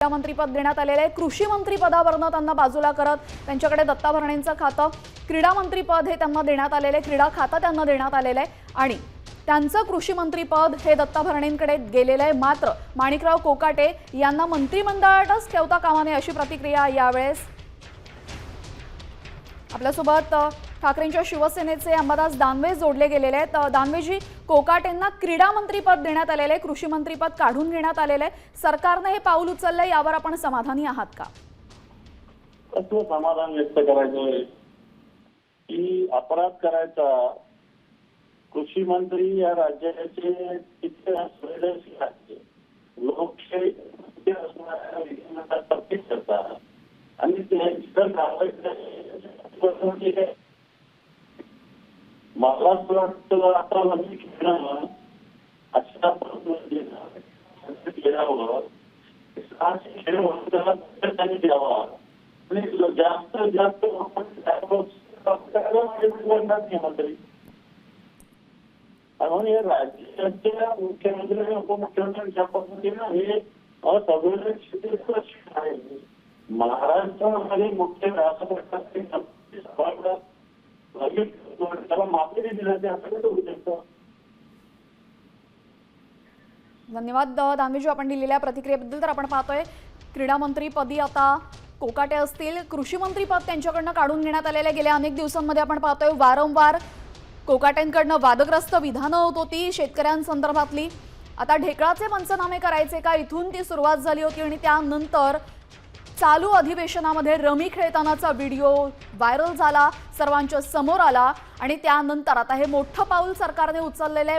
क्रीडा मंत्रीपद देण्यात आलेलं आहे कृषी मंत्रीपदावरनं त्यांना बाजूला करत त्यांच्याकडे दत्ता भरणेंचं खातं क्रीडा मंत्रीपद हे त्यांना देण्यात आलेलं आहे क्रीडा खातं त्यांना देण्यात आलेलं आहे आणि त्यांचं कृषी मंत्रीपद हे दत्ता भरणेंकडे गेलेलं आहे. मात्र माणिकराव कोकाटे यांना मंत्रिमंडळातच ठेवता कामा नये अशी प्रतिक्रिया यावेळेस आपल्यासोबत ठाकरेंच्या शिवसेनेचे अंबादास दानवे जोडले गेलेले आहेत. दानवेजी कोकाटेंना क्रीडा मंत्रीपद देण्यात आलेलं आहे. कृषी मंत्रीपद काढून घेण्यात आलेलं आहे. सरकारनं हे पाऊल उचललंय यावर आपण समाधानी आहात का? कसलं समाधान व्यक्त करायचंय की अपराध करायचा. कृषी मंत्री या राज्याचे किती संवेदनशील लोकशाही असणाऱ्या आणि ते इतर कारवाई करायची आहे. मला असं वाटतं आता नवीन खेळणं अशा पद्धतीने केल्यावर सहाशे खेळ म्हणून त्याला त्यांनी द्यावा आणि जास्त जास्त आपण करायला करणार नाही मंत्री म्हणून हे राज्याच्या मुख्यमंत्री आणि उपमुख्यमंत्र्यांच्या पद्धतीनं हे असंवेदनशील आहे महाराष्ट्रामध्ये मुख्य असं प्रकारचे शकतो त्याला माफी दिली जाते असं कसं होऊ शकतं? धन्यवाद दानवीजी आपण दिलेल्या प्रतिक्रियेबद्दल तर आपण पाहतोय. क्रीडा मंत्रीपदी आता कोकाटे असतील. कृषी मंत्रीपद त्यांच्याकडनं काढून घेण्यात आलेल्या गेल्या अनेक दिवसांमध्ये आपण पाहतोय वारंवार कोकाटेंकडनं वादग्रस्त विधानं होत होती शेतकऱ्यांसंदर्भातली. आता ढेकळाचे पंचनामे करायचे का? इथून ती सुरुवात झाली होती आणि त्यानंतर चालू अधिवेशनामध्ये रमी खेळतानाचा व्हिडिओ व्हायरल झाला सर्वांच्या समोर आला आणि त्यानंतर आता हे मोठं पाऊल सरकारने उचललेलं आहे.